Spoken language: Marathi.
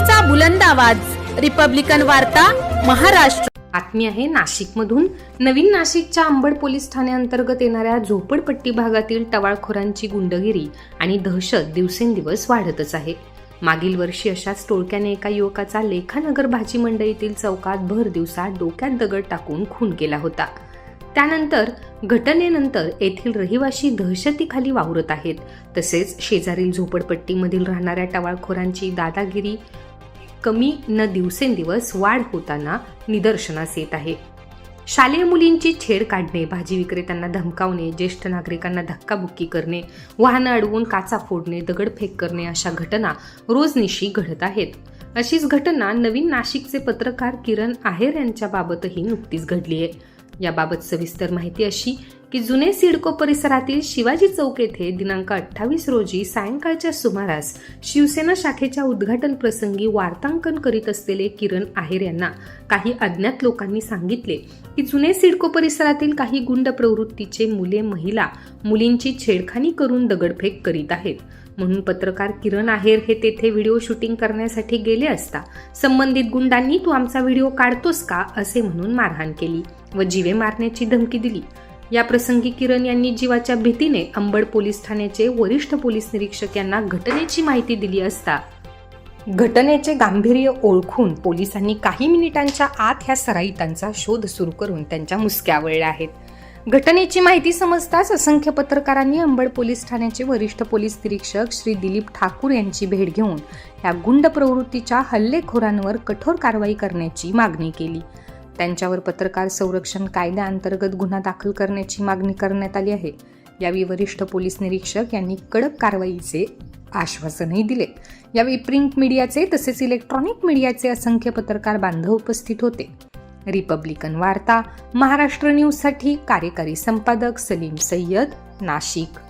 लोकशाहीचा बुलंद आवाज. रिपब्लिकन वार्ता महाराष्ट्र. बातमी आहे नाशिकमधून. नवीन नाशिकच्या अंबड पोलीस ठाण्याअंतर्गत येणाऱ्या झोपडपट्टी भागातील टवाळखोरांची गुंडगिरी आणि दहशत दिवसेंदिवस वाढतच आहे. मागील वर्षी अशाच टोळक्याने एका युवकाचा लेखानगर भाजी मंडईतील चौकात भर दिवसा डोक्यात दगड टाकून खून केला होता. त्यानंतर घटनेनंतर येथील रहिवासी दहशतीखाली वावरत आहेत. तसेच शेजारील झोपडपट्टीमधील राहणाऱ्या टवाळखोरांची दादागिरी कमी न दिवसेंदिवस वाढ होताना निदर्शनास येत आहे. शालेय मुलींची छेड काढणे भाजी विक्रेत्यांना धमकावणे ज्येष्ठ नागरिकांना धक्काबुक्की करणे वाहनं अडवून काचा फोडणे दगडफेक करणे अशा घटना रोजनिशी घडत आहेत. अशीच घटना नवीन नाशिकचे पत्रकार किरण आहेर यांच्याबाबतही नुकतीच घडली आहे याबाबत सविस्तर माहिती अशी की जुने सिडको परिसरातील शिवाजी चौक येथे दिनांक अठ्ठावीस रोजी सायंकाळच्या सुमारास शिवसेना शाखेच्या उद्घाटन प्रसंगी वार्तांकन करीत असलेले किरण आहेर यांना काही अज्ञात लोकांनी सांगितले की जुने सिडको परिसरातील काही गुंड प्रवृत्तीचे मुले महिला मुलींची छेडखानी करून दगडफेक करीत आहेत. म्हणून पत्रकार किरण आहेर हे तेथे व्हिडिओ शूटिंग करण्यासाठी गेले असता संबंधित गुंडांनी तू आमचा व्हिडिओ काढतोस का? असे म्हणून मारहाण केली व जीवे मारण्याची धमकी दिली. या प्रसंगी किरण यांनी जीवाच्या भीतीने अंबड पोलीस ठाण्याचे वरिष्ठ पोलीस निरीक्षक यांना घटनेची माहिती दिली असता. घटनेचे गांभीर्य ओळखून पोलिसांनी काही मिनिटांच्या आत ह्या सराईतांचा शोध सुरू करून त्यांच्या मुसक्या आवळल्या आहेत. घटनेची माहिती समजताच असंख्य पत्रकारांनी अंबड पोलीस ठाण्याचे वरिष्ठ पोलीस निरीक्षक श्री दिलीप ठाकूर यांची भेट घेऊन या गुंड प्रवृत्तीच्या हल्लेखोरांवर कठोर कारवाई करण्याची मागणी केली. त्यांच्यावर पत्रकार संरक्षण कायद्याअंतर्गत गुन्हा दाखल करण्याची मागणी करण्यात आली आहे. यावेळी वरिष्ठ पोलीस निरीक्षक यांनी कडक कारवाईचे आश्वासनही दिले. यावेळी प्रिंट मीडियाचे तसेच इलेक्ट्रॉनिक मीडियाचे असंख्य पत्रकार बांधव उपस्थित होते. रिपब्लिकन वार्ता महाराष्ट्र न्यूजसाठी कार्यकारी संपादक सलीम सय्यद नाशिक.